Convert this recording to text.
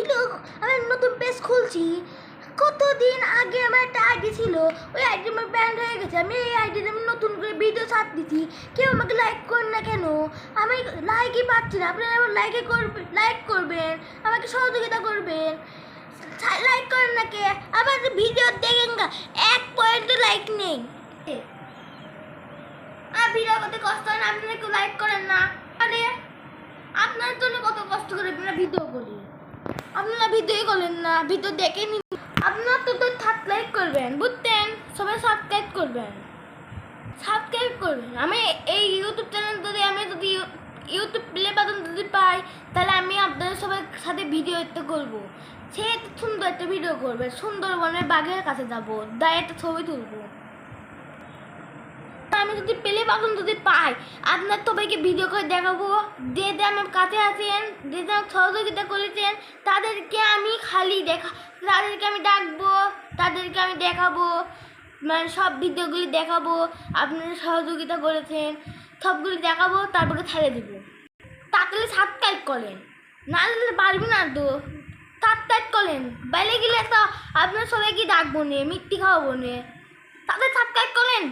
Video আমি নতুন page খুলছি। কতদিন আগে আমার একটা আইডি ছিল, ওই আইডি আমার ব্যান্ড হয়ে গেছে। আমি এই আইডিতে আমি নতুন করে ভিডিও ছাড় দিচ্ছি কেউ আমাকে লাইক করেন না কেন? আমি লাইকই পাচ্ছি না। আপনারা আবার লাইকে করবেন লাইক করবেন, আমাকে সহযোগিতা করবেন। লাইক করেন না কে? আমার ভিডিও দেখেন এক পয়েন্ট লাইক নেই। আর ভিডিও করতে কষ্ট হয় না, আপনারা কেউ লাইক করেন না। আরে আপনার জন্য কত কষ্ট করে আপনারা ভিডিও করি। আপনারা ভিডিওই করেন না, ভিডিও দেখে নিন। আপনারা তো তো লাইক করবেন, বুঝতেন? সবাই সাবস্ক্রাইব করবেন। সাবস্ক্রাইব করবেন। আমি এই ইউটিউব চ্যানেল যদি আমি যদি ইউ- ইউটিউব প্লে বাটন যদি পাই, তাহলে আমি আপনাদের সবার সাথে ভিডিও একটা করব। সে একটা সুন্দর একটা ভিডিও করবে, সুন্দরবনের বাঘের কাছে যাব দায় একটা ছবি তুলবো। আমি যদি পেলে বাটন যদি পাই আপনার সবাইকে ভিডিও করে দেখাবো। যে যে আমার কাছে আছেন যে যে আমাকে সহযোগিতা করেছেন, তাদেরকে আমি খালি দেখা, তাদেরকে আমি ডাকবো, তাদেরকে আমি দেখাবো মানে সব ভিডিওগুলি দেখাবো, আপনারা সহযোগিতা করেছেন, সবগুলি দেখাবো, তারপরে ছেড়ে দেবো। তাড়াতাড়ি সাবস্ক্রাইব করেন না পারবি না তো। সাবস্ক্রাইব করেন বাইরে গেলে একটা আপনার সবাইকে ডাকবো নে মিষ্টি খাওয়াবো নে। তাদের সাবস্ক্রাইব করেন।